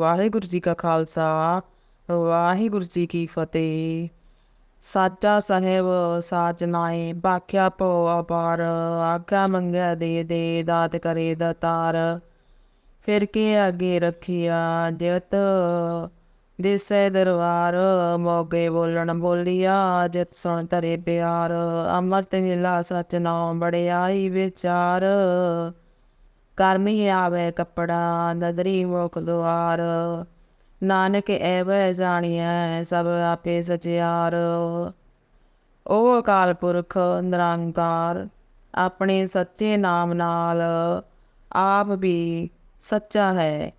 ਵਾਹਿਗੁਰੂ ਜੀ ਕਾ ਖਾਲਸਾ, ਵਾਹਿਗੁਰੂ ਜੀ ਕੀ ਫਤਿਹ। ਸਾਚਾ ਸਾਹਿਬ, ਸਾਚ ਨਾਏ, ਬਾਖਿਆ ਪੋ ਅਪਾਰ, ਆਖਿਆ ਮੰਗਿਆ ਦੇ ਦੇ ਦਾਤ ਕਰੇ ਦਾਤਾਰ। ਫਿਰ ਕੇ ਅੱਗੇ ਰੱਖਿਆ ਜਿਤ, ਦਿਸੈ ਦਰਬਾਰ, ਮੋਗੇ ਬੋਲਣ ਬੋਲਿਆ, ਜਿਤ ਸੁਣ ਤਰੇ ਪਿਆਰ। ਅਮਰਤ ਮਿਲਾ ਸਚ ਨਾਮ ਬੜਿਆਈ ਵਿਚਾਰ। ਕਰਮੀ ਆਵੇ ਕੱਪੜਾ, ਨਦਰੀ ਮੁਖ ਦੁਆਰ। ਨਾਨਕ ਐਵੇਂ ਜਾਣੀਐ, ਸਭ ਆਪੇ ਸਚਿਆਰ। ਉਹ ਅਕਾਲ ਪੁਰਖ ਨਿਰੰਕਾਰ, ਆਪਣੇ ਸੱਚੇ ਨਾਮ ਨਾਲ ਆਪ ਵੀ ਸੱਚਾ ਹੈ।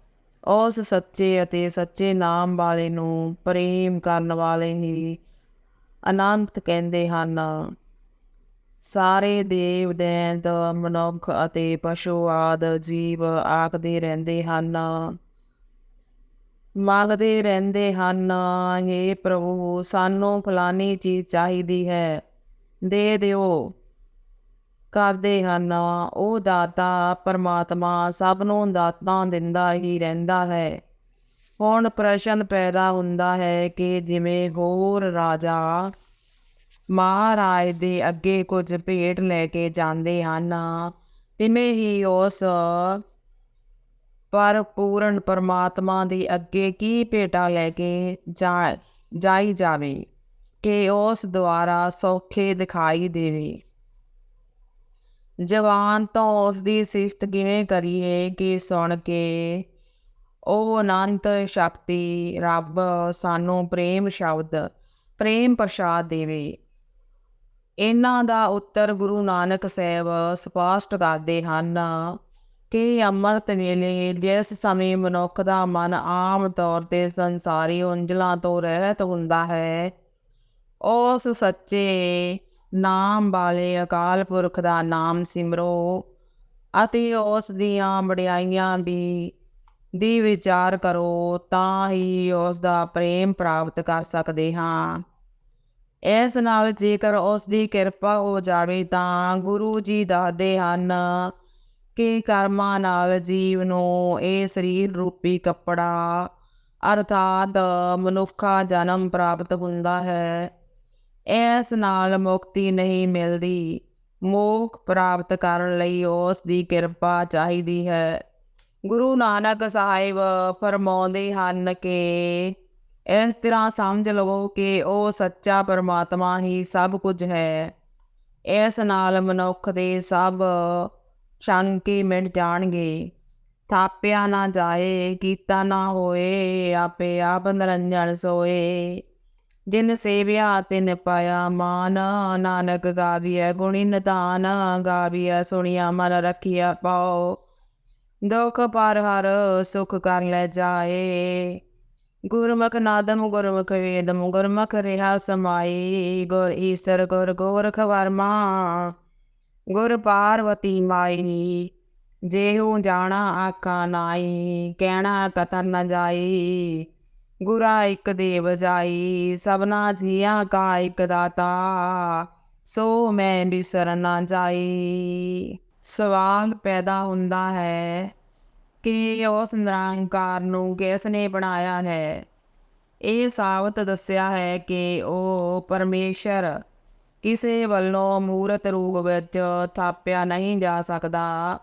ਉਸ ਸੱਚੇ ਅਤੇ ਸੱਚੇ ਨਾਮ ਵਾਲੇ ਨੂੰ ਪ੍ਰੇਮ ਕਰਨ ਵਾਲੇ ਹੀ ਅਨੰਤ ਕਹਿੰਦੇ ਹਨ। ਸਾਰੇ ਦੇਵ, ਦੈਂਤ, ਮਨੁੱਖ ਅਤੇ ਪਸ਼ੂ ਆਦ ਜੀਵ ਆਖਦੇ ਰਹਿੰਦੇ ਹਨ। ਮੰਗਦੇ ਰਹਿੰਦੇ ਹਨ हे ਪ੍ਰਭੂ, ਸਾਨੂੰ ਫਲਾਨੀ ਚੀਜ਼ ਚਾਹੀਦੀ ਹੈ, ਦੇ ਦਿਓ। ਕਰਦੇ ਹਨ, ਉਹ ਦਾਤਾ ਪਰਮਾਤਮਾ ਸਭ ਨੂੰ ਦਾਤਾਂ ਦਿੰਦਾ ਹੀ ਰਹਿੰਦਾ ਹੈ। ਹੁਣ ਪ੍ਰਸ਼ਨ ਪੈਦਾ ਹੁੰਦਾ ਹੈ ਕਿ ਜਿਵੇਂ ਹੋਰ ਰਾਜਾ ਮਹਾਰਾਜ ਦੇ ਅੱਗੇ ਕੁਝ ਭੇਟ ਲੈ ਕੇ ਜਾਂਦੇ ਹਨ। ਤਿਵੇਂ ਹੀ ਉਸ ਪਰ ਪੂਰਨ ਪਰਮਾਤਮਾ ਦੇ ਅੱਗੇ ਕੀ ਭੇਟਾ ਲੈ ਕੇ ਜਾ, ਜਾਈ ਜਾਵੇ ਕਿ ਉਸ ਦੁਆਰਾ ਸੌਖੇ ਦਿਖਾਈ ਦੇਵੇ। ਜਵਾਨ ਤੋਂ ਉਸ ਦੀ ਸਿਫਤ ਕਿਵੇਂ ਕਰੀਏ ਕਿ ਸੁਣ ਕੇ ਉਹ ਅਨੰਤ ਸ਼ਕਤੀ ਰੱਬ ਸਾਨੂੰ ਪ੍ਰੇਮ ਸ਼ਬਦ, ਪ੍ਰੇਮ ਪ੍ਰਸ਼ਾਦ ਦੇਵੇ। ਇਹਨਾਂ ਦਾ ਉੱਤਰ ਗੁਰੂ ਨਾਨਕ ਸਾਹਿਬ ਸਪਸ਼ਟ ਕਰਦੇ ਹਨ ਕਿ ਅੰਮ੍ਰਿਤ ਵੇਲੇ ਜਿਸ ਸਮੇਂ ਮਨੁੱਖ ਦਾ ਮਨ ਆਮ ਤੌਰ ਤੇ ਸੰਸਾਰੀ ਉਂਜਲਾਂ ਤੋਂ ਰਹਿਤ ਹੁੰਦਾ ਹੈ, ਉਸ ਸੱਚੇ ਨਾਮ ਵਾਲੇ ਅਕਾਲ ਪੁਰਖ ਦਾ ਨਾਮ ਸਿਮਰੋ ਅਤੇ ਉਸ ਦੀਆਂ ਬੜਾਈਆਂ ਵੀ ਦੀ ਵਿਚਾਰ ਕਰੋ ਤਾਂ ਹੀ ਉਸ ਦਾ ਪ੍ਰੇਮ ਪ੍ਰਾਪਤ ਕਰ ਸਕਦੇ ਹਾਂ। ਇਸ ਨਾਲ ਜੇਕਰ ਉਸ ਦੀ ਕਿਰਪਾ ਹੋ ਜਾਵੇ ਤਾਂ ਗੁਰੂ ਜੀ ਦੱਸਦੇ ਹਨ ਕਿ ਕਰਮਾਂ ਨਾਲ ਜੀਵ ਨੂੰ ਇਹ ਸਰੀਰ ਰੂਪੀ ਕੱਪੜਾ ਅਰਥਾਤ ਮਨੁੱਖਾ ਜਨਮ ਪ੍ਰਾਪਤ ਹੁੰਦਾ ਹੈ। ਇਸ ਨਾਲ ਮੁਕਤੀ ਨਹੀਂ ਮਿਲਦੀ। ਮੋਖ ਪ੍ਰਾਪਤ ਕਰਨ ਲਈ ਉਸ ਦੀ ਕਿਰਪਾ ਚਾਹੀਦੀ ਹੈ। ਗੁਰੂ ਨਾਨਕ ਸਾਹਿਬ ਫਰਮਾਉਂਦੇ ਹਨ ਕਿ ਇਸ ਤਰ੍ਹਾਂ ਸਮਝ ਲਵੋ ਕਿ ਉਹ ਸੱਚਾ ਪਰਮਾਤਮਾ ਹੀ ਸਭ ਕੁਝ ਹੈ। ਇਸ ਨਾਲ ਮਨੁੱਖ ਦੇ ਸਭ ਸ਼ੰਕੇ ਮਿਟ ਜਾਣਗੇ। ਥਾਪਿਆ ਨਾ ਜਾਏ, ਕੀਤਾ ਨਾ ਹੋਏ, ਆਪੇ ਆਪ ਨਿਰੰਜਨ ਸੋਏ। ਜਿਨ ਸੇਵਿਆ, ਤਿਨ ਪਾਇਆ ਮਾਨ। ਨਾਨਕ ਗਾਵੀਐ ਗੁਣੀ ਨਿਧਾਨ। ਗਾਵੀਐ ਸੁਣਿਆ ਮਨ ਰਖਿਆ ਪਾਓ। ਦੁਖ ਪਰ ਹਰ ਸੁਖ ਕਰ ਲੈ ਜਾਏ। ਗੁਰਮੁਖ ਨਾਦਮ ਗੁਰਮੁਖ ਵੇਦਮ ਗੁਰਮੁਖ ਰਿਹਾ ਸਮਾਈ ਗੁਰ ਈਸਰ ਗੁਰ ਗੋਰਖ ਵਰਮਾ ਗੁਰ ਪਾਰਵਤੀ ਮਾਈ ਜਿਹੂ ਜਾਣਾ ਆਕਾ ਨਾਈ ਕਹਿਣਾ ਕਤਰ ਨ ਜਾਈ ਗੁਰਾ ਇੱਕ ਦੇਵ ਜਾਈ ਸਭਨਾ ਜੀਆਂ ਕਾ ਇੱਕ ਦਾਤਾ ਸੋ ਮੈਂ ਬਿਸਰ ਨਾ ਜਾਈ ਸਵਾਲ ਪੈਦਾ ਹੁੰਦਾ ਹੈ ਕਿ ਉਸ ਨਿਰੰਕਾਰ ਨੂੰ ਕਿਸ ਨੇ ਬਣਾਇਆ ਹੈ? ਇਹ ਸਾਬਤ ਦੱਸਿਆ ਹੈ ਕਿ ਉਹ ਪਰਮੇਸ਼ਰ ਕਿਸੇ ਵੱਲੋਂ ਮੂਰਤ ਰੂਪ ਵਿੱਚ ਥਾਪਿਆ ਨਹੀਂ ਜਾ ਸਕਦਾ,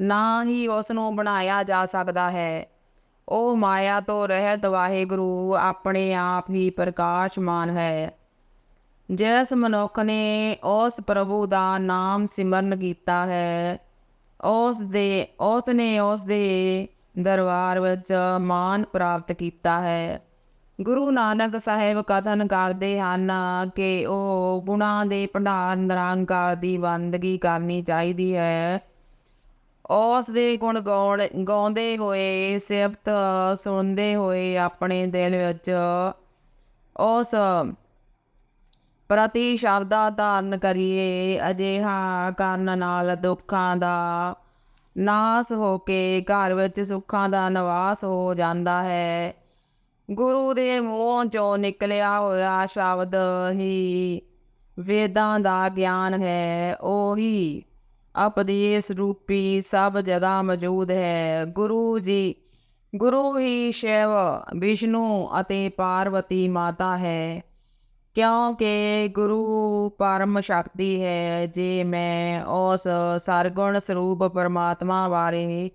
ਨਾ ਹੀ ਉਸ ਨੂੰ ਬਣਾਇਆ ਜਾ ਸਕਦਾ ਹੈ। ਉਹ ਮਾਇਆ ਤੋਂ ਰਹਿਤ ਵਾਹਿਗੁਰੂ ਆਪਣੇ ਆਪ ਹੀ ਪ੍ਰਕਾਸ਼ਮਾਨ ਹੈ। ਜਿਸ ਮਨੁੱਖ ਨੇ ਉਸ ਪ੍ਰਭੂ ਦਾ ਨਾਮ ਸਿਮਰਨ ਕੀਤਾ ਹੈ ਉਸ ਦੇ ਉਸ ਨੇ ਉਸ ਦੇ ਦਰਬਾਰ ਵਿੱਚ ਮਾਨ ਪ੍ਰਾਪਤ ਕੀਤਾ ਹੈ। ਗੁਰੂ ਨਾਨਕ ਸਾਹਿਬ ਕਥਨ ਕਰਦੇ ਹਨ ਕਿ ਉਹ ਗੁਣਾ ਦੇ ਭੰਡਾਰ ਨਿਰੰਕਾਰ ਦੀ ਬੰਦਗੀ ਕਰਨੀ ਚਾਹੀਦੀ ਹੈ। ਉਸ ਦੇ ਗੁਣ ਗਾਉਣ, ਗਾਉਂਦੇ ਹੋਏ, ਸਿਫਤ ਸੁਣਦੇ ਹੋਏ ਆਪਣੇ ਦਿਲ ਵਿੱਚ ਉਸ ਪ੍ਰਤੀ ਸ਼ਬਦਾ ਧਾਰਨ ਕਰੀਏ, ਅਜਿਹਾ ਕਰਨ ਨਾਲ ਦੁੱਖਾਂ ਦਾ ਨਾਸ ਹੋ ਕੇ ਘਰ ਵਿੱਚ ਸੁੱਖਾਂ ਦਾ ਨਿਵਾਸ ਹੋ ਜਾਂਦਾ ਹੈ। ਗੁਰੂ ਦੇ ਮੂੰਹੋਂ ਚੋਂ ਨਿਕਲਿਆ ਹੋਇਆ ਸ਼ਬਦ ਹੀ ਵੇਦਾਂ ਦਾ ਗਿਆਨ ਹੈ। ਉਹੀ ਉਪਦੇਸ਼ ਰੂਪੀ ਸਭ ਜਗ੍ਹਾ ਮੌਜੂਦ ਹੈ। ਗੁਰੂ ਜੀ, ਗੁਰੂ ਹੀ ਸ਼ਿਵ, ਵਿਸ਼ਨੂੰ ਅਤੇ ਪਾਰਵਤੀ ਮਾਤਾ ਹੈ। ਕਿਉਂਕਿ ਗੁਰੂ ਪਰਮ ਸ਼ਕਤੀ ਹੈ ਜੇ ਮੈਂ ਉਸ ਸਰਗੁਣ ਸਰੂਪ ਪਰਮਾਤਮਾ ਬਾਰੇ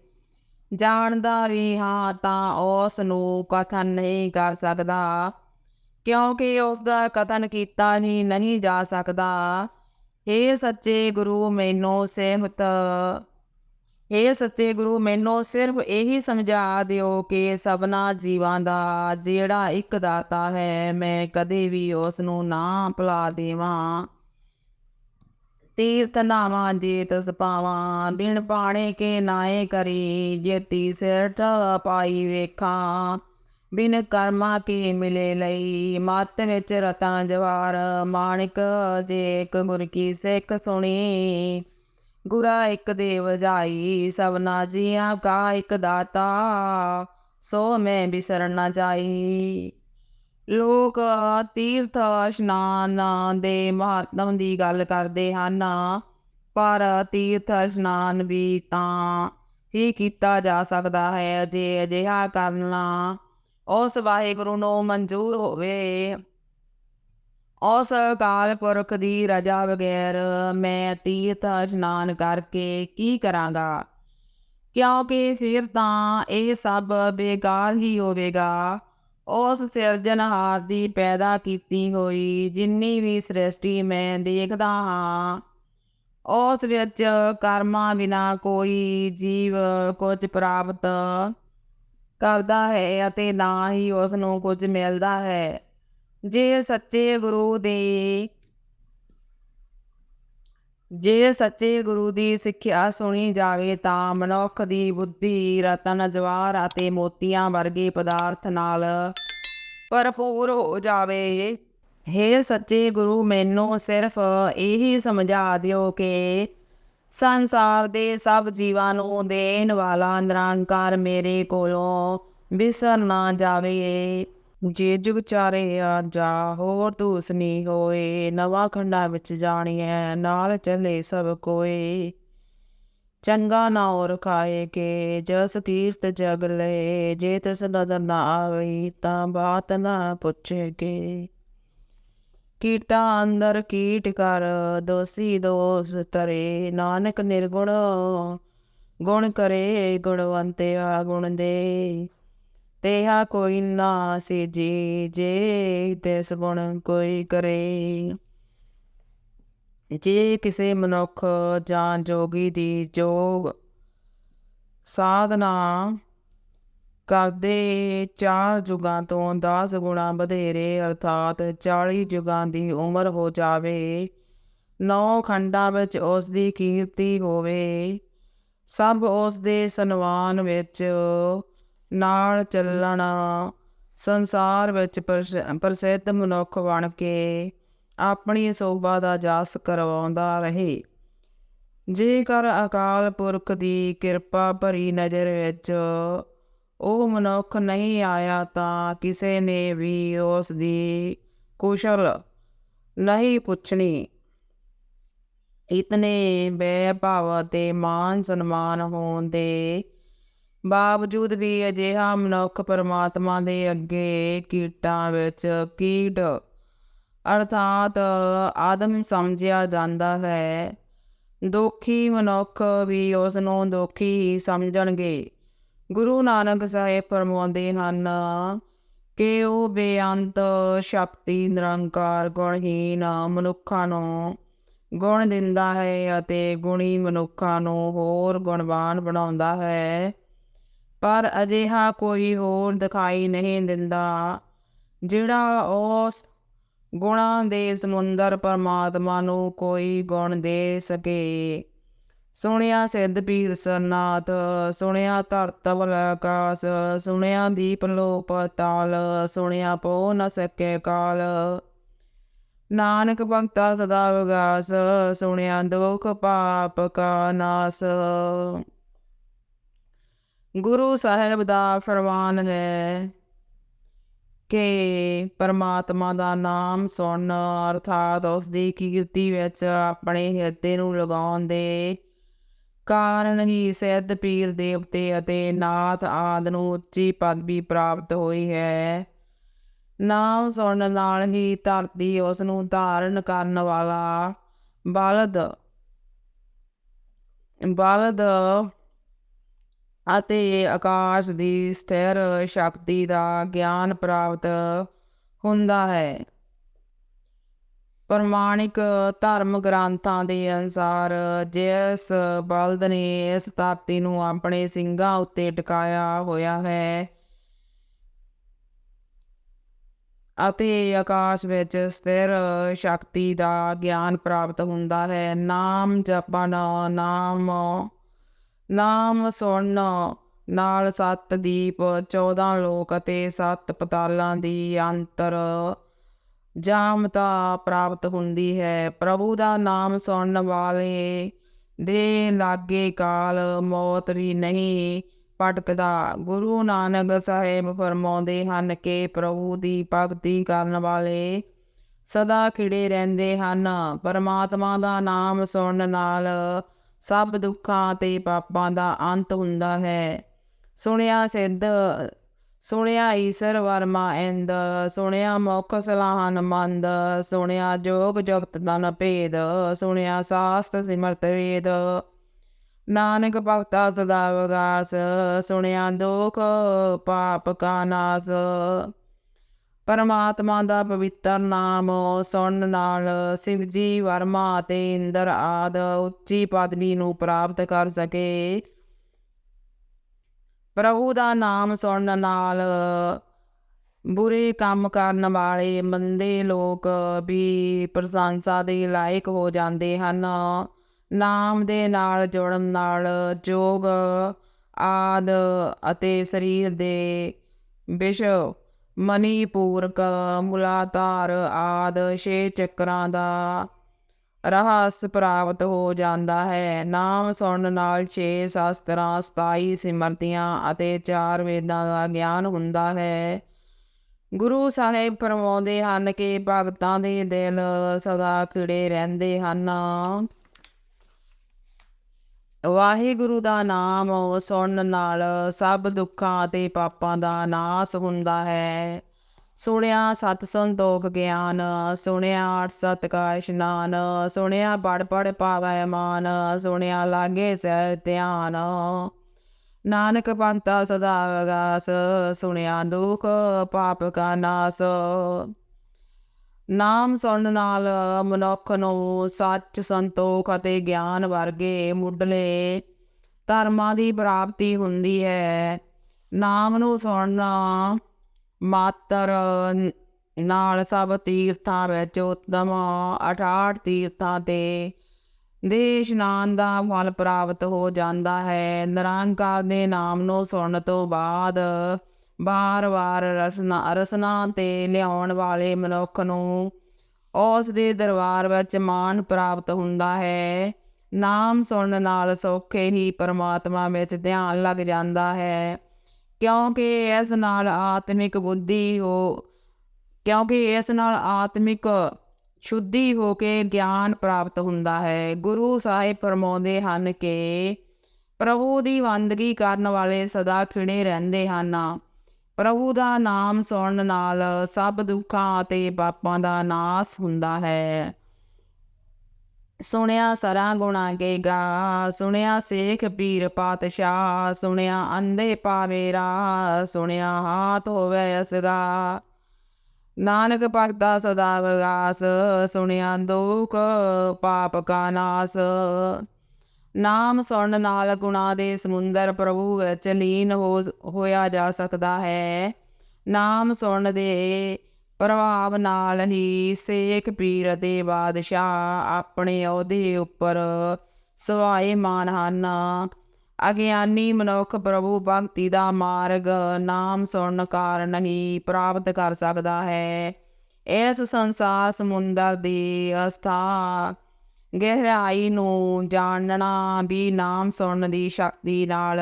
ਜਾਣਦਾ ਵੀ ਹਾਂ ਤਾਂ ਉਸ ਨੂੰ ਕਥਨ ਨਹੀਂ ਕਰ ਸਕਦਾ, ਕਿਉਂਕਿ ਉਸ ਦਾ ਕਥਨ ਕੀਤਾ ਹੀ ਨਹੀਂ ਜਾ ਸਕਦਾ। हे ਸੱਚੇ ਗੁਰੂ, ਮੈਨੂੰ ਸਹਿਮਤ हे ਸੱਚੇ ਗੁਰੂ ਮੈਨੂੰ ਸਿਰਫ ਇਹੀ ਸਮਝਾ ਦਿਓ ਕਿ ਸਭਨਾ ਜੀਵਾਂ ਦਾ ਜਿਹੜਾ ਇੱਕ ਦਾਤਾ ਹੈ, ਮੈਂ ਕਦੇ ਵੀ ਉਸ ਨੂੰ ਨਾ ਭੁਲਾ ਦੇਵਾਂ। ਤੀਰਥ ਨਾਵਾਂ ਜੇ ਤਸ ਪਾਵਾਂ ਬਿਨ ਪਾਣੇ ਕੇ ਨਾਏ ਕਰੀ, ਜੇਤੀ ਸਿਰਟ ਪਾਈ ਵੇਖਾਂ। ਬਿਨ ਕਰਮਾ ਕੇ ਮਿਲੇ ਲਈ, ਮਤ ਵਿੱਚ ਰਤਨ ਜਵਾਰ, ਮਾਣਿਕ ਜੇ ਇੱਕ ਗੁਰ ਕੀ ਸਿੱਖ ਸੁਣੀ। ਗੁਰਾ ਇੱਕ ਦੇਵ ਜਾਈ, ਸਭਨਾ ਜੀਆਂ ਕਾ ਇੱਕ ਦਾਤਾ, ਸੋ ਮੈਂ ਬਿਸਰਨ ਨਾ ਜਾਈ। ਲੋਕ ਤੀਰਥ ਇਸ਼ਨਾਨ ਦੇ ਮਹਾਤਮ ਦੀ ਗੱਲ ਕਰਦੇ ਹਨ, ਪਰ ਤੀਰਥ ਇਸ਼ਨਾਨ ਵੀ ਤਾਂ ਹੀ ਕੀਤਾ ਜਾ ਸਕਦਾ ਹੈ, ਜੇ ਅਜਿਹਾ ਕਰਨਾ ਉਸ ਵਾਹਿਗੁਰੂ ਨੂੰ ਮਨਜ਼ੂਰ ਹੋਵੇ। ਉਸ ਅਕਾਲ ਪੁਰਖ ਦੀ ਰਜਾ ਬਗੈਰ ਮੈਂ ਤੀਰਥ ਇਸ਼ਨਾਨ ਕਰਕੇ ਕੀ ਕਰਾਂਗਾ? ਕਿਉਂਕਿ ਫਿਰ ਤਾਂ ਇਹ ਸਭ ਬੇਕਾਰ ਹੀ ਹੋਵੇਗਾ। ਉਸ ਸਿਰਜਣਹਾਰ ਦੀ ਪੈਦਾ ਕੀਤੀ ਹੋਈ ਜਿੰਨੀ ਵੀ ਸ੍ਰਿਸ਼ਟੀ ਮੈਂ ਦੇਖਦਾ ਹਾਂ, ਉਸ ਵਿੱਚ ਕਰਮਾਂ ਬਿਨਾ ਕੋਈ ਜੀਵ ਕੁਝ ਪ੍ਰਾਪਤ ਕਰਦਾ ਹੈ ਅਤੇ ਨਾ ਹੀ ਉਸ ਨੂੰ ਕੁਝ ਮਿਲਦਾ ਹੈ। ਜੇ ਸੱਚੇ ਗੁਰੂ ਦੇ ਜੇ ਸੱਚੇ ਗੁਰੂ ਦੀ ਸਿੱਖਿਆ ਸੁਣੀ ਜਾਵੇ ਤਾਂ ਮਨੁੱਖ ਦੀ ਬੁੱਧੀ, ਰਤਨ ਜਵਾਰ ਅਤੇ ਮੋਤੀਆਂ ਵਰਗੇ ਪਦਾਰਥ ਨਾਲ ਭਰਪੂਰ ਹੋ ਜਾਵੇ। ਹੇ ਸੱਚੇ ਗੁਰੂ, ਮੈਨੂੰ ਸਿਰਫ ਇਹੀ ਸਮਝਾ ਦਿਓ ਕਿ ਸੰਸਾਰ ਦੇ ਸਭ ਜੀਵਾਂ ਨੂੰ ਦੇਣ ਵਾਲਾ ਨਿਰੰਕਾਰ ਮੇਰੇ ਕੋਲੋਂ ਵਿਸਰ ਨਾ ਜਾਵੇ। ਜੇ ਜੁਗ ਚਾਰੇ ਆ ਜਾ ਹੋਰ ਦੂਸਨੀ ਹੋਏ, ਨਵਾਂ ਖੰਡਾ ਵਿੱਚ ਜਾਣੀਐ, ਨਾਲ ਚੱਲੇ ਸਭ ਕੋਏ। ਚੰਗਾ ਨਾ ਔਰ ਖਾਏ ਕੇ, ਜਸ ਕੀਰਤ ਜਗ ਲੈ, ਜੇ ਤਿਸ ਨਦਰ ਨਾ ਆਵਈ ਤਾਂ ਬਾਤ ਨਾ ਪੁੱਛੇ ਕੇ। ਕੀਟਾ ਅੰਦਰ ਕੀਟ ਕਰ, ਦੋਸੀ ਦੋਸ ਤਰੇ, ਨਾਨਕ ਨਿਰਗੁਣ, ਗੁਣ ਕਰੇ ਗੁਣਵੰਤੇ ਆ ਗੁਣ ਦੇ। ਤੇਹਾ ਕੋਈ ਨਾ ਸੀਜੀ ਜੇ ਤਿਸ ਗੁਣ ਕੋਈ ਕਰੇ। ਜੇ ਕਿਸੇ ਮਨੁੱਖ ਜਾਂ ਜੋਗੀ ਦੀ ਜੋਗ ਸਾਧਨਾ ਕਰਦੇ ਚਾਰ ਜੁਗਾਂ ਤੋਂ 10 ਗੁਣਾ ਵਧੇਰੇ, ਅਰਥਾਤ 40 ਜੁਗਾਂ ਦੀ ਉਮਰ ਹੋ ਜਾਵੇ, ਨੌ ਖੰਡਾਂ ਵਿੱਚ ਉਸ ਦੀ ਕੀਰਤੀ ਹੋਵੇ, ਸਭ ਉਸ ਦੇ ਸਨਮਾਨ ਵਿੱਚ ਨਾਲ ਚੱਲਣਾ। ਸੰਸਾਰ ਵਿੱਚ ਪ੍ਰਸਿੱਧ ਮਨੁੱਖ ਬਣ ਕੇ ਆਪਣੀ ਸੋਭਾ ਦਾ ਜਾਸ ਕਰਵਾਉਂਦਾ ਰਹੇ। ਜੇਕਰ ਅਕਾਲ ਪੁਰਖ ਦੀ ਕਿਰਪਾ ਭਰੀ ਨਜ਼ਰ ਵਿੱਚ ਉਹ ਮਨੁੱਖ ਨਹੀਂ ਆਇਆ ਤਾਂ ਕਿਸੇ ਨੇ ਵੀ ਉਸ ਦੀ ਕੁਸ਼ਲ ਨਹੀਂ ਪੁੱਛਣੀ। ਇਤਨੇ ਬੇਭਾਵ ਤੇ ਮਾਨ ਸਨਮਾਨ ਹੋਣ ਦੇ ਬਾਵਜੂਦ ਵੀ ਅਜਿਹਾ ਮਨੁੱਖ ਪਰਮਾਤਮਾ ਦੇ ਅੱਗੇ ਕੀਟਾਂ ਵਿੱਚ ਕੀਟ, ਅਰਥਾਤ ਆਦਮ ਸਮਝਿਆ ਜਾਂਦਾ ਹੈ, ਦੋਖੀ ਮਨੁੱਖ ਵੀ ਉਸ ਨੂੰ ਦੋਖੀ ਹੀ ਸਮਝਣਗੇ। ਗੁਰੂ ਨਾਨਕ ਸਾਹਿਬ ਫਰਮਾਉਂਦੇ ਹਨ ਕਿ ਉਹ ਬੇਅੰਤ, ਸ਼ਕਤੀ, ਨਿਰੰਕਾਰ ਗੁਣਹੀਨ ਮਨੁੱਖਾਂ ਨੂੰ ਗੁਣ ਦਿੰਦਾ ਹੈ ਅਤੇ ਗੁਣੀ ਮਨੁੱਖਾਂ ਨੂੰ ਹੋਰ ਗੁਣਵਾਨ ਬਣਾਉਂਦਾ ਹੈ। ਪਰ ਅਜਿਹਾ ਕੋਈ ਹੋਰ ਦਿਖਾਈ ਨਹੀਂ ਦਿੰਦਾ, ਜਿਹੜਾ ਉਸ ਗੁਣਾਂ ਦੇ ਸਮੁੰਦਰ ਪਰਮਾਤਮਾ ਨੂੰ ਕੋਈ ਗੁਣ ਦੇ ਸਕੇ। ਸੁਣਿਆ ਸਿੱਧ ਪੀਰ ਸਰਨਾਥ, ਸੁਣਿਆ ਧਰਤਵ ਆਕਾਸ ਸੁਣਿਆ ਦੀਪ ਲੋਪ ਤਾਲ, ਸੁਣਿਆ ਪੋ ਨ ਸਕੇ ਕਾਲ। ਨਾਨਕ ਭਗਤਾ ਸਦਾ ਵਿਗਾਸ ਸੁਣਿਆ ਦੁਖ ਪਾਪ ਕਾ ਨਾਸ। ਗੁਰੂ ਸਾਹਿਬ ਦਾ ਫਰਮਾਨ ਹੈ ਕਿ ਪਰਮਾਤਮਾ ਦਾ ਨਾਮ ਸੁਣਨ ਅਰਥਾਤ ਉਸ ਦੀ ਕੀਰਤੀ ਵਿੱਚ ਆਪਣੇ ਹਿਰਦੇ ਨੂੰ ਲਗਾਉਣ ਦੇ ਕਾਰਨ ਹੀ ਸਿੱਧ ਪੀਰ ਦੇਵਤੇ ਅਤੇ ਨਾਥ ਆਦ ਨੂੰ ਉੱਚੀ ਪਦਵੀ ਪ੍ਰਾਪਤ ਹੋਈ ਹੈ। ਨਾਮ ਸੁਣਨ ਨਾਲ ਹੀ ਧਰਤੀ ਉਸ ਨੂੰ ਧਾਰਨ ਕਰਨ ਵਾਲਾ ਬਲਦ ਬਲਦ ਅਤੇ ਆਕਾਸ਼ ਦੀ ਸਥਿਰ ਸ਼ਕਤੀ ਦਾ ਗਿਆਨ ਪ੍ਰਾਪਤ ਹੁੰਦਾ ਹੈ। ਪ੍ਰਮਾਣਿਕ ਧਰਮ ਗ੍ਰੰਥਾਂ ਦੇ ਅਨੁਸਾਰ ਜਿਸ ਬਲਦ ਨੇ ਇਸ ਧਰਤੀ ਨੂੰ ਆਪਣੇ ਸਿੰਘਾਂ ਉੱਤੇ ਟਿਕਾਇਆ ਹੋਇਆ ਹੈ ਅਤੇ ਆਕਾਸ਼ ਵਿੱਚ ਸਥਿਰ ਸ਼ਕਤੀ ਦਾ ਗਿਆਨ ਪ੍ਰਾਪਤ ਹੁੰਦਾ ਹੈ। ਨਾਮ ਜਪਣ, ਨਾਮ ਨਾਮ ਸੁਣਨ, ਨਾਲ ਸੱਤ ਦੀਪ 14 ਲੋਕ ਅਤੇ ਸੱਤ ਪਤਾਲਾਂ ਦੀ ਅੰਤਰ। ਜਾਮਤਾ ਪ੍ਰਾਪਤ ਹੁੰਦੀ ਹੈ। ਪ੍ਰਭੂ ਦਾ ਨਾਮ ਸੁਣਨ ਵਾਲੇ ਦੇ ਲਾਗੇ ਕਾਲ ਮੌਤ ਵੀ ਨਹੀਂ ਭਟਕਦਾ। ਗੁਰੂ ਨਾਨਕ ਸਾਹਿਬ ਫਰਮਾਉਂਦੇ ਹਨ ਕਿ ਪ੍ਰਭੂ ਦੀ ਭਗਤੀ ਕਰਨ ਵਾਲੇ ਸਦਾ ਖਿੜੇ ਰਹਿੰਦੇ ਹਨ। ਪਰਮਾਤਮਾ ਦਾ ਨਾਮ ਸੁਣਨ ਨਾਲ ਸਭ ਦੁੱਖਾਂ ਤੇ ਪਾਪਾਂ ਦਾ ਅੰਤ ਹੁੰਦਾ ਹੈ। ਸੁਣਿਆ ਸਿੱਧ, ਸੁਣਿਆ ਈਸ਼ਰ ਵਰਮਾ ਇੰਦ, ਸੁਣਿਆ ਮੁਖ ਸਲਾਹਨ ਮੰਦ, ਸੁਣਿਆ ਜੋਗ ਜਗਤ ਤਨ ਭੇਦ, ਸੁਣਿਆ ਸਾਸਤ ਸਿਮਰਤ ਵੇਦ। ਨਾਨਕ ਭਗਤਾ ਸਦਾ ਵਗਾਸ ਸੁਣਿਆ ਦੁਖ ਪਾਪ ਕਾ ਨਾਸ। ਪਰਮਾਤਮਾ ਦਾ ਪਵਿੱਤਰ ਨਾਮ ਸੁਣਨ ਨਾਲ ਸ਼ਿਵਜੀ ਵਰਮਾ ਅਤੇ ਇੰਦਰ ਆਦ ਉੱਚੀ ਪਦਵੀ ਨੂੰ ਪ੍ਰਾਪਤ ਕਰ ਸਕੇ। ਪ੍ਰਭੂ ਦਾ ਨਾਮ ਸੁਣਨ ਨਾਲ ਬੁਰੇ ਕੰਮ ਕਰਨ ਵਾਲੇ ਮੰਦੇ ਲੋਕ ਵੀ ਪ੍ਰਸ਼ੰਸਾ ਦੇ ਲਾਇਕ ਹੋ ਜਾਂਦੇ ਹਨ। ਨਾਮ ਦੇ ਨਾਲ ਜੁੜਨ ਨਾਲ ਜੋਗ, ਆਦ ਅਤੇ ਸਰੀਰ ਦੇ ਵਿਸ਼ਵ ਮਨੀਪੂਰਕ, ਮੁਲਾਧਾਰ ਆਦ ਛੇ ਚੱਕਰਾਂ ਦਾ ਰਹੱਸ ਪ੍ਰਾਪਤ ਹੋ ਜਾਂਦਾ ਹੈ। ਨਾਮ ਸੁਣਨ ਨਾਲ ਛੇ ਸ਼ਾਸਤਰਾਂ, ਸਤਾਈ ਸਿਮਰਤੀਆਂ ਅਤੇ ਚਾਰ ਵੇਦਾਂ ਦਾ ਗਿਆਨ ਹੁੰਦਾ ਹੈ। ਗੁਰੂ ਸਾਹਿਬ ਫਰਮਾਉਂਦੇ ਹਨ ਕਿ ਭਗਤਾਂ ਦੇ ਦਿਲ ਸਦਾ ਖਿੜੇ ਰਹਿੰਦੇ ਹਨ। ਵਾਹਿਗੁਰੂ ਦਾ ਨਾਮ ਸੁਣਨ ਨਾਲ ਸਭ ਦੁੱਖਾਂ ਅਤੇ ਪਾਪਾਂ ਦਾ ਨਾਸ ਹੁੰਦਾ ਹੈ। ਸੁਣਿਆ ਸਤ ਸੰਤੋਖ ਗਿਆਨ, ਸੁਣਿਆ ਅਠ ਸਤ ਕਾ ਇਸ਼ਨਾਨ ਸੁਣਿਆ ਪੜ ਪੜ ਪਾਵੈ ਮਾਨ, ਸੁਣਿਆ ਲਾਗੇ ਸਹਿ ਧਿਆਨ। ਨਾਨਕ ਪੰਤਾ ਸਦਾ ਵਗਾਸ ਸੁਣਿਆ ਦੁਖ ਪਾਪ ਕਾ ਨਾਸ। ਨਾਮ ਸੁਣਨ ਨਾਲ ਮਨੁੱਖ ਨੂੰ ਸੱਚ, ਸੰਤੋਖ ਅਤੇ ਗਿਆਨ ਵਰਗੇ ਮੁੱਢਲੇ ਧਰਮਾਂ ਦੀ ਪ੍ਰਾਪਤੀ ਹੁੰਦੀ ਹੈ। ਨਾਮ ਨੂੰ ਸੁਣਨਾ ਮਾਤਰ ਨਾਲ ਸਭ ਤੀਰਥਾਂ ਵਿੱਚ ਉਤਮ 68 ਤੀਰਥਾਂ ਤੇ ਦੇ ਇਸ਼ਨਾਨ ਦਾ ਫਲ ਪ੍ਰਾਪਤ ਹੋ ਜਾਂਦਾ ਹੈ। ਨਿਰੰਕਾਰ ਦੇ ਨਾਮ ਨੂੰ ਸੁਣਨ ਤੋਂ ਬਾਅਦ ਬਾਰ-ਬਾਰ ਰਸਨਾ ਰਸਨਾ ਤੇ ਲਿਆਉਣ ਵਾਲੇ ਮਨੁੱਖ ਨੂੰ ਉਸ ਦੇ ਦਰਬਾਰ ਵਿੱਚ ਮਾਨ ਪ੍ਰਾਪਤ ਹੁੰਦਾ ਹੈ। ਨਾਮ ਸੁਣਨ ਨਾਲ ਸੌਖੇ ਹੀ ਪਰਮਾਤਮਾ ਵਿੱਚ ਧਿਆਨ ਲੱਗ ਜਾਂਦਾ ਹੈ। ਕਿਉਂਕਿ ਇਸ ਨਾਲ ਆਤਮਿਕ ਬੁੱਧੀ ਹੋ, ਕਿਉਂਕਿ ਇਸ ਨਾਲ ਆਤਮਿਕ ਸ਼ੁੱਧੀ ਹੋ ਕੇ ਗਿਆਨ ਪ੍ਰਾਪਤ ਹੁੰਦਾ ਹੈ। ਗੁਰੂ ਸਾਹਿਬ ਫਰਮਾਉਂਦੇ ਹਨ ਕਿ ਪ੍ਰਭੂ ਦੀ ਬੰਦਗੀ ਕਰਨ ਵਾਲੇ ਸਦਾ ਖਿੜੇ ਰਹਿੰਦੇ ਹਨ। ਪ੍ਰਭੂ ਦਾ ਨਾਮ ਸੁਣਨ ਨਾਲ ਸਭ ਦੁੱਖਾਂ ਅਤੇ ਪਾਪਾਂ ਦਾ ਨਾਸ ਹੁੰਦਾ ਹੈ। ਸੁਣਿਆ ਸਰਾ ਗੁਣਾ ਕੇ ਗਾ, ਸੁਣਿਆ ਸੇਖ ਪੀਰ ਪਾਤਸ਼ਾਹ, ਸੁਣਿਆ ਅੰਧੇ ਪਾਵੇਰਾ ਸੁਣਿਆ ਹਾਥ ਹੋਵੇ ਅਸਗਾ ਨਾਨਕ ਭਗਤਾ ਸਦਾ ਵਿਗਾਸ, ਸੁਣਿਆ ਦੁਖ ਪਾਪ ਕਾ ਨਾਸ। ਨਾਮ ਸੁਣਨ ਨਾਲ ਗੁਣਾ ਦੇ ਸਮੁੰਦਰ ਪ੍ਰਭੂ ਵਿੱਚ ਲੀਨ ਹੋ, ਹੋਇਆ ਜਾ ਸਕਦਾ ਹੈ। ਨਾਮ ਸੁਣਨ ਦੇ ਪ੍ਰਭਾਵ ਨਾਲ ਹੀ ਸੇਖ ਪੀਰ ਅਤੇ ਬਾਦਸ਼ਾਹ ਆਪਣੇ ਅਹੁਦੇ ਉੱਪਰ ਸਵਾਏ ਮਾਨ ਹਨ। ਅਗਿਆਨੀ ਮਨੁੱਖ ਪ੍ਰਭੂ ਭਗਤੀ ਦਾ ਮਾਰਗ ਨਾਮ ਸੁਣਨ ਕਾਰਨ ਹੀ ਪ੍ਰਾਪਤ ਕਰ ਸਕਦਾ ਹੈ। ਇਸ ਸੰਸਾਰ ਸਮੁੰਦਰ ਦੀ ਅਸਥਾ ਗਹਿਰਾਈ ਨੂੰ ਜਾਣਨਾ ਵੀ ਨਾਮ ਸੁਣਨ ਦੀ ਸ਼ਕਤੀ ਨਾਲ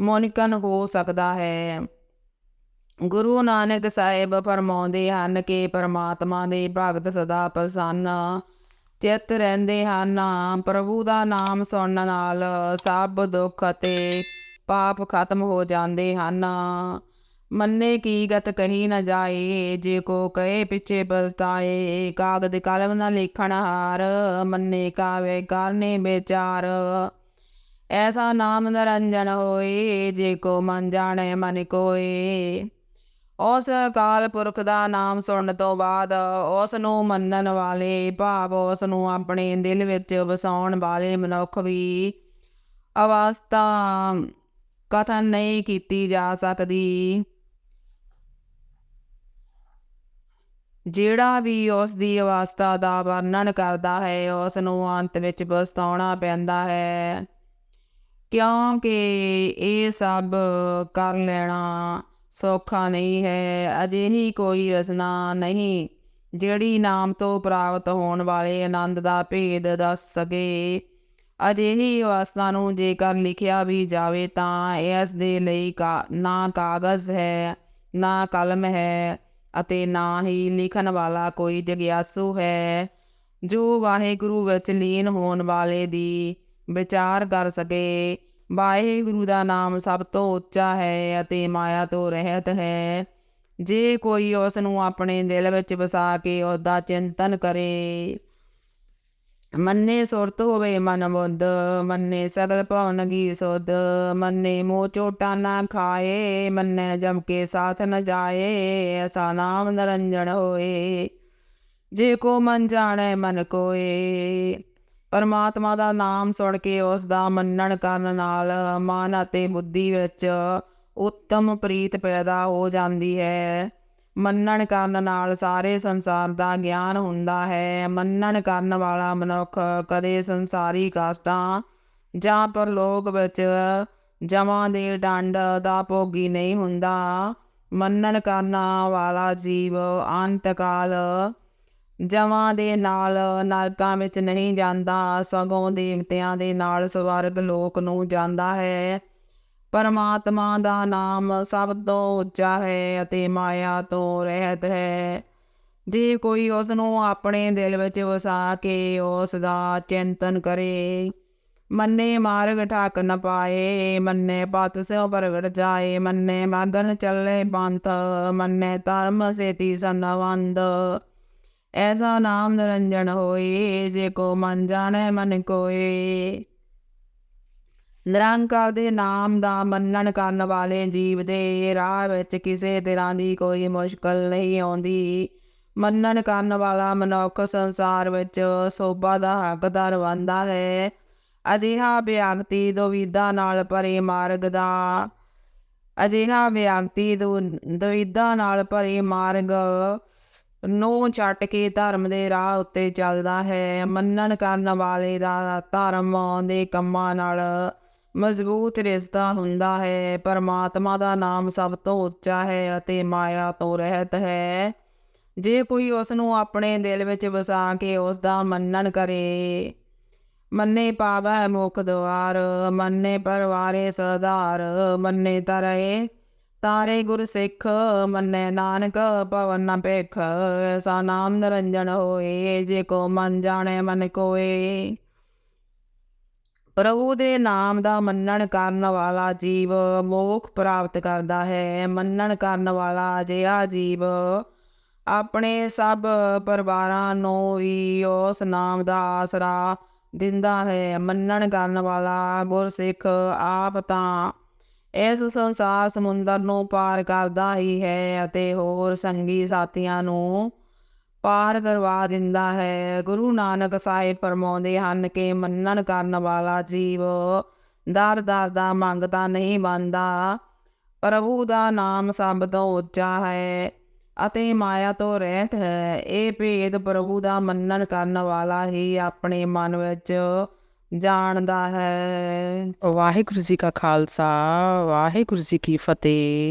ਮੁਮਕਿਨ ਹੋ ਸਕਦਾ ਹੈ। ਗੁਰੂ ਨਾਨਕ ਸਾਹਿਬ ਫਰਮਾਉਂਦੇ ਹਨ ਕਿ ਪਰਮਾਤਮਾ ਦੇ ਭਗਤ ਸਦਾ ਪ੍ਰਸੰਨ, ਚਿੱਤ ਰਹਿੰਦੇ ਹਨ। ਪ੍ਰਭੂ ਦਾ ਨਾਮ ਸੁਣਨ ਨਾਲ ਸਭ ਦੁੱਖ ਅਤੇ ਪਾਪ ਖਤਮ ਹੋ ਜਾਂਦੇ ਹਨ। ਮੰਨੇ ਕੀ ਗਤ ਕਹੀ ਨਾ ਜਾਏ, ਜੇ ਕੋ ਕਹੇ ਪਿੱਛੇ ਪਛਤਾਏ ਕਾਗਦ ਕਲਮ ਨਾ ਲਿਖਣ ਹਾਰ, ਮੰਨੇ ਕਾਵੇ ਕਰਨੇ ਵਿਚਾਰ ਐਸਾ ਨਾਮ ਨਿਰੰਜਨ ਹੋਏ, ਜੇ ਕੋ ਮਨ ਜਾਣੇ ਮਨ ਕੋਏ। ਉਸ ਅਕਾਲ ਪੁਰਖ ਦਾ ਨਾਮ ਸੁਣਨ ਤੋਂ ਬਾਅਦ ਉਸ ਨੂੰ ਮੰਨਣ ਵਾਲੇ, ਭਾਵ ਉਸ ਨੂੰ ਆਪਣੇ ਦਿਲ ਵਿੱਚ ਵਸਾਉਣ ਵਾਲੇ ਮਨੁੱਖ ਵੀ ਅਵਸਥਾ ਕਥਨ ਨਹੀਂ ਕੀਤੀ ਜਾ ਸਕਦੀ। ਜਿਹੜਾ ਵੀ ਉਸ ਦੀ ਅਵਸਥਾ ਦਾ ਵਰਣਨ ਕਰਦਾ ਹੈ ਉਸ ਨੂੰ ਅੰਤ ਵਿੱਚ ਪਛਤਾਉਣਾ ਪੈਂਦਾ ਹੈ। ਕਿਉਂਕਿ ਇਹ ਸਭ ਕਰ ਲੈਣਾ ਸੌਖਾ ਨਹੀਂ ਹੈ, ਅਜਿਹੀ ਕੋਈ ਰਚਨਾ ਨਹੀਂ, ਜਿਹੜੀ ਨਾਮ ਤੋਂ ਪ੍ਰਾਪਤ ਹੋਣ ਵਾਲੇ ਆਨੰਦ ਦਾ ਭੇਦ ਦੱਸ ਸਕੇ। ਅਜਿਹੀ ਅਵਸਥਾ ਨੂੰ ਜੇਕਰ ਲਿਖਿਆ ਵੀ ਜਾਵੇ ਤਾਂ ਇਸ ਦੇ ਲਈ ਕਾ, ਨਾ ਕਾਗਜ਼ ਹੈ, ਨਾ ਕਲਮ ਹੈ। ਅਤੇ ਨਾ ਹੀ ਲਿਖਣ ਵਾਲਾ ਕੋਈ ਜਗਿਆਸੂ ਹੈ, ਜੋ ਵਾਹਿਗੁਰੂ ਵਿੱਚ ਲੀਨ ਹੋਣ ਵਾਲੇ ਦੀ ਵਿਚਾਰ ਕਰ ਸਕੇ। ਵਾਹਿਗੁਰੂ ਦਾ ਨਾਮ ਸਭ ਤੋਂ ਉੱਚਾ ਹੈ ਅਤੇ ਮਾਇਆ ਤੋਂ ਰਹਿਤ ਹੈ। ਜੇ ਕੋਈ ਉਸ ਨੂੰ ਆਪਣੇ ਦਿਲ ਵਿੱਚ ਵਸਾ ਕੇ ਉਸ ਦਾ ਚਿੰਤਨ ਕਰੇ ਮੰਨੇ ਸੁਰਤ ਹੋਵੇ ਮਨ ਬੁੱਧ ਮੰਨੇ ਸਗਲ ਭਵਨ ਕੀ ਸੁਧ ਮੰਨੇ ਮੋਹ ਚੋਟਾ ਨਾ ਖਾਏ, ਮੰਨੇ ਜਮ ਕੇ ਸਾਥ ਨ ਜਾਏ ਐਸਾ ਨਾਮ ਨਿਰੰਜਨ ਹੋਏ। ਜੇ ਕੋ ਮਨ ਜਾਣੈ ਮਨ ਕੋਏ, ਪਰਮਾਤਮਾ ਦਾ ਨਾਮ ਸੁਣ ਕੇ ਉਸ ਦਾ ਮੰਨਣ ਕਰਨ ਨਾਲ ਮਨ ਅਤੇ ਬੁੱਧੀ ਵਿੱਚ ਉੱਤਮ ਪ੍ਰੀਤ ਪੈਦਾ ਹੋ ਜਾਂਦੀ ਹੈ। ਮੰਨਣ ਕਰਨ ਨਾਲ ਸਾਰੇ ਸੰਸਾਰ ਦਾ ਗਿਆਨ ਹੁੰਦਾ ਹੈ। ਮੰਨਣ ਕਰਨ ਵਾਲਾ ਮਨੁੱਖ ਕਦੇ ਸੰਸਾਰੀ ਕਾਸ਼ਟਾਂ ਜਾਂ ਪਰਲੋਕ ਵਿੱਚ ਜਮਾਂ ਦੇ ਡੰਡ ਦਾ ਭੋਗੀ ਨਹੀਂ ਹੁੰਦਾ। ਮੰਨਣ ਕਰਨ ਵਾਲਾ ਜੀਵ ਅੰਤਕਾਲ ਜਮਾਂ ਦੇ ਨਾਲ ਨਰਕਾਂ ਵਿੱਚ ਨਹੀਂ ਜਾਂਦਾ। ਸਗੋਂ ਦੇਵਤਿਆਂ ਦੇ ਨਾਲ ਸਵਰਗ ਲੋਕ ਨੂੰ ਜਾਂਦਾ ਹੈ। ਪਰਮਾਤਮਾ ਦਾ ਨਾਮ ਸਭ ਤੋਂ ਉੱਚਾ ਹੈ ਅਤੇ ਮਾਇਆ ਤੋਂ ਰਹਿਤ ਹੈ। ਜੇ ਕੋਈ ਉਸ ਨੂੰ ਆਪਣੇ ਦਿਲ ਵਿੱਚ ਵਸਾ ਕੇ ਉਸ ਦਾ ਚਿੰਤਨ ਕਰੇ, ਮੰਨੇ ਮਾਰਗ ਠਾਕ ਨ ਪਾਏ, ਮੰਨੇ ਪਤ ਸਿਉ ਪ੍ਰਗਟ ਜਾਏ, ਮੰਨੇ ਮਦਨ ਚੱਲੇ ਪੰਥ, ਮੰਨੇ ਧਰਮ ਸੇਤੀ ਸੰਨਵੰਦ ਐਸਾ ਨਾਮ ਨਿਰੰਜਨ ਹੋਏ, ਜੇ ਕੋ ਮਨ ਜਾਣੈ ਮਨ ਕੋਏ। ਨਿਰੰਕਾਰ ਦੇ ਨਾਮ ਦਾ ਮੰਨਣ ਕਰਨ ਵਾਲੇ ਜੀਵ ਦੇ ਰਾਹ ਵਿੱਚ ਕਿਸੇ ਤਰ੍ਹਾਂ ਦੀ ਕੋਈ ਮੁਸ਼ਕਲ ਨਹੀਂ ਆਉਂਦੀ। ਮੰਨਣ ਕਰਨ ਵਾਲਾ ਮਨੁੱਖ ਸੰਸਾਰ ਵਿੱਚ ਸੋਭਾ ਦਾ ਹੱਕਦਾਰ ਬਣਦਾ ਹੈ। ਅਜਿਹਾ ਵਿਅਕਤੀ ਦੁਵਿਧਾ ਨਾਲ ਭਰੇ ਮਾਰਗ ਦਾ, ਅਜਿਹਾ ਵਿਅਕਤੀ ਦੁਵਿਧਾ ਨਾਲ ਭਰੇ ਮਾਰਗ ਨੂੰ ਛੱਟ ਕੇ ਧਰਮ ਦੇ ਰਾਹ ਉੱਤੇ ਚੱਲਦਾ ਹੈ। ਮੰਨਣ ਕਰਨ ਵਾਲੇ ਦਾ ਧਰਮ ਦੇ ਕੰਮਾਂ ਨਾਲ ਮਜ਼ਬੂਤ ਰਿਸ਼ਤਾ ਹੁੰਦਾ ਹੈ, ਪਰਮਾਤਮਾ ਦਾ ਨਾਮ ਸਭ ਤੋਂ ਉੱਚਾ ਹੈ ਅਤੇ ਮਾਇਆ ਤੋਂ ਰਹਿਤ ਹੈ। ਜੇ ਕੋਈ ਉਸ ਨੂੰ ਆਪਣੇ ਦਿਲ ਵਿੱਚ ਵਸਾ ਕੇ ਉਸ ਦਾ ਮੰਨਣ ਕਰੇ, ਮੰਨੇ ਪਾਵੈ ਮੁਖ ਦੁਆਰ ਮੰਨੇ ਪਰਵਾਰੇ ਸਦਾਰ ਮੰਨੇ ਤਰੇ ਤਾਰੇ ਗੁਰ ਸਿੱਖ, ਮੰਨੇ ਨਾਨਕ ਪਵਨ ਨ ਭੇਖ, ਐਸਾ ਨਾਮ ਨਿਰੰਜਨ ਹੋਏ, ਜੇ ਕੋ ਮਨ ਜਾਣੇ ਮਨ ਕੋਏ। ਪ੍ਰਭੂ ਦੇ ਨਾਮ ਦਾ ਮੰਨਣ ਕਰਨ ਵਾਲਾ ਜੀਵ ਮੋਖ ਪ੍ਰਾਪਤ ਕਰਦਾ ਹੈ। ਮੰਨਣ ਕਰਨ ਵਾਲਾ ਅਜਿਹਾ ਜੀਵ ਆਪਣੇ ਸਭ ਪਰਿਵਾਰਾਂ ਨੂੰ ਵੀ ਉਸ ਨਾਮ ਦਾ ਆਸਰਾ ਦਿੰਦਾ ਹੈ। ਮੰਨਣ ਕਰਨ ਵਾਲਾ ਗੁਰਸਿੱਖ ਆਪ ਤਾਂ ਇਸ ਸੰਸਾਰ ਸਮੁੰਦਰ ਨੂੰ ਪਾਰ ਕਰਦਾ ਹੀ ਹੈ ਅਤੇ ਹੋਰ ਸੰਗੀ ਸਾਥੀਆਂ ਨੂੰ ਪਾਰ ਕਰਵਾ ਦਿੰਦਾ ਹੈ। ਗੁਰੂ ਨਾਨਕ ਸਾਹਿਬ ਫਰਮਾਉਂਦੇ ਹਨ ਕਿ ਮੰਨਣ ਕਰਨ ਵਾਲਾ ਜੀਵ ਦਰ ਦਰ ਦਾ ਮੰਗਤਾ ਨਹੀਂ ਬੰਦਾ ਪ੍ਰਭੂ ਦਾ ਨਾਮ ਸਭ ਤੋਂ ਉੱਚਾ ਹੈ ਅਤੇ ਮਾਇਆ ਤੋਂ ਰਹਿਤ ਹੈ। ਇਹ ਭੇਦ ਪ੍ਰਭੂ ਦਾ ਮੰਨਣ ਕਰਨ ਵਾਲਾ ਹੀ ਆਪਣੇ ਮਨ ਵਿੱਚ ਜਾਣਦਾ ਹੈ। ਵਾਹਿਗੁਰੂ ਜੀ ਕਾ ਖਾਲਸਾ, ਵਾਹਿਗੁਰੂ ਜੀ ਕੀ ਫਤਿਹ।